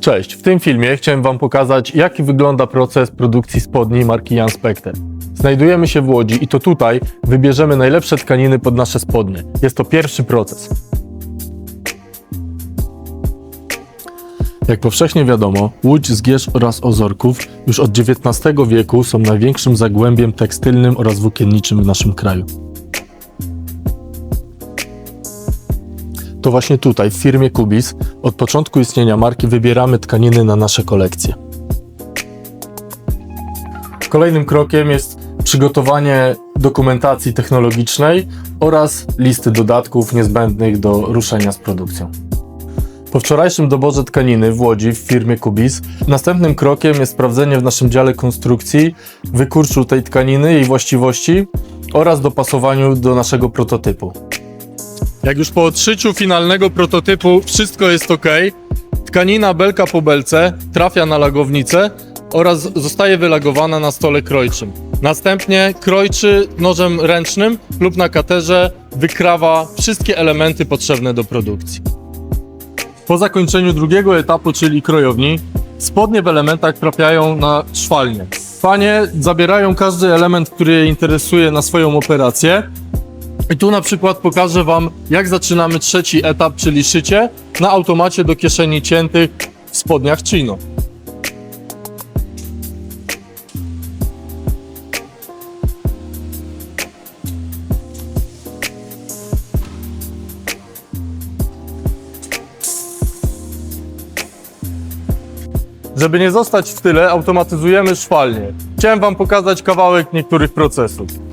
Cześć, w tym filmie chciałem Wam pokazać, jaki wygląda proces produkcji spodni marki Jan Specter. Znajdujemy się w Łodzi i to tutaj wybierzemy najlepsze tkaniny pod nasze spodnie. Jest to pierwszy proces. Jak powszechnie wiadomo, Łódź, Zgierz oraz Ozorków już od XIX wieku są największym zagłębiem tekstylnym oraz włókienniczym w naszym kraju. To właśnie tutaj, w firmie Kubis, od początku istnienia marki wybieramy tkaniny na nasze kolekcje. Kolejnym krokiem jest przygotowanie dokumentacji technologicznej oraz listy dodatków niezbędnych do ruszenia z produkcją. Po wczorajszym doborze tkaniny w Łodzi w firmie Kubis, następnym krokiem jest sprawdzenie w naszym dziale konstrukcji wykurczu tej tkaniny, jej właściwości oraz dopasowaniu do naszego prototypu. Jak już po odszyciu finalnego prototypu wszystko jest ok, tkanina belka po belce trafia na lagownicę oraz zostaje wylagowana na stole krojczym. Następnie krojczy nożem ręcznym lub na katerze wykrawa wszystkie elementy potrzebne do produkcji. Po zakończeniu drugiego etapu, czyli krojowni, spodnie w elementach trafiają na szwalnię. Panie zabierają każdy element, który je interesuje na swoją operację i tu na przykład pokażę Wam, jak zaczynamy trzeci etap, czyli szycie na automacie do kieszeni ciętych w spodniach chino. Żeby nie zostać w tyle, automatyzujemy szwalnię. Chciałem Wam pokazać kawałek niektórych procesów.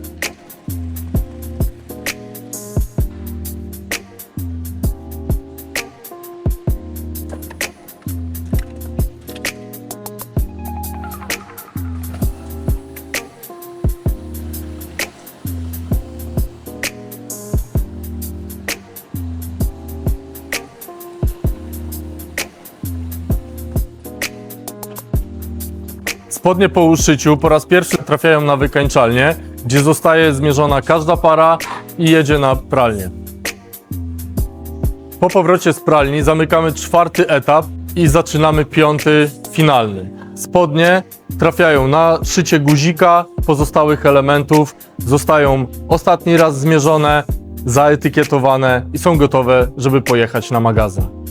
Spodnie po uszyciu po raz pierwszy trafiają na wykańczalnię, gdzie zostaje zmierzona każda para i jedzie na pralnię. Po powrocie z pralni zamykamy czwarty etap i zaczynamy piąty, finalny. Spodnie trafiają na szycie guzika, pozostałych elementów, zostają ostatni raz zmierzone, zaetykietowane i są gotowe, żeby pojechać na magazyn.